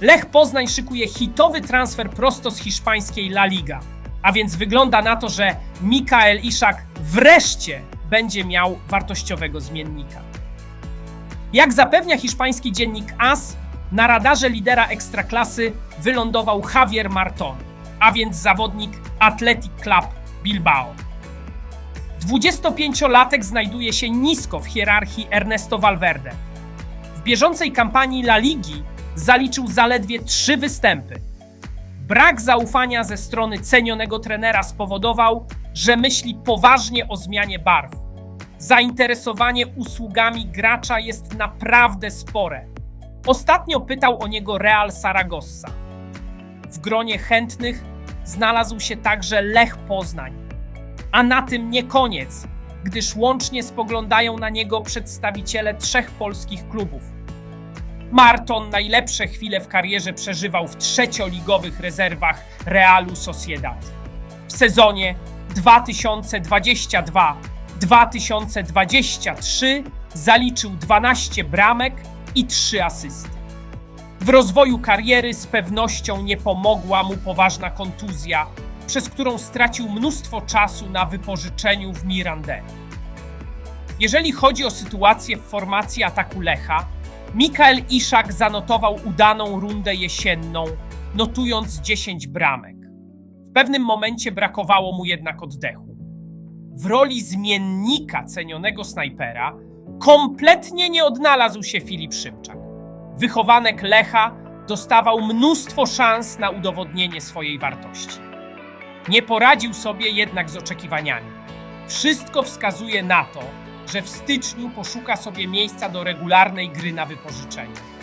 Lech Poznań szykuje hitowy transfer prosto z hiszpańskiej La Liga. A więc wygląda na to, że Mikael Iszak wreszcie będzie miał wartościowego zmiennika. Jak zapewnia hiszpański dziennik AS, na radarze lidera ekstraklasy wylądował Javier Marton, a więc zawodnik Athletic Club Bilbao. 25-latek znajduje się nisko w hierarchii Ernesto Valverde. W bieżącej kampanii La Ligi zaliczył zaledwie trzy występy. Brak zaufania ze strony cenionego trenera spowodował, że myśli poważnie o zmianie barw. Zainteresowanie usługami gracza jest naprawdę spore. Ostatnio pytał o niego Real Saragossa. W gronie chętnych znalazł się także Lech Poznań. A na tym nie koniec, gdyż łącznie spoglądają na niego przedstawiciele trzech polskich klubów. Marton najlepsze chwile w karierze przeżywał w trzecioligowych rezerwach Realu Sociedad. W sezonie 2022-2023 zaliczył 12 bramek i 3 asysty. W rozwoju kariery z pewnością nie pomogła mu poważna kontuzja, przez którą stracił mnóstwo czasu na wypożyczeniu w Mirandeli. Jeżeli chodzi o sytuację w formacji ataku Lecha, Mikael Iszak zanotował udaną rundę jesienną, notując 10 bramek. W pewnym momencie brakowało mu jednak oddechu. W roli zmiennika cenionego snajpera kompletnie nie odnalazł się Filip Szymczak. Wychowanek Lecha dostawał mnóstwo szans na udowodnienie swojej wartości. Nie poradził sobie jednak z oczekiwaniami. Wszystko wskazuje na to, że w styczniu poszuka sobie miejsca do regularnej gry na wypożyczeniu.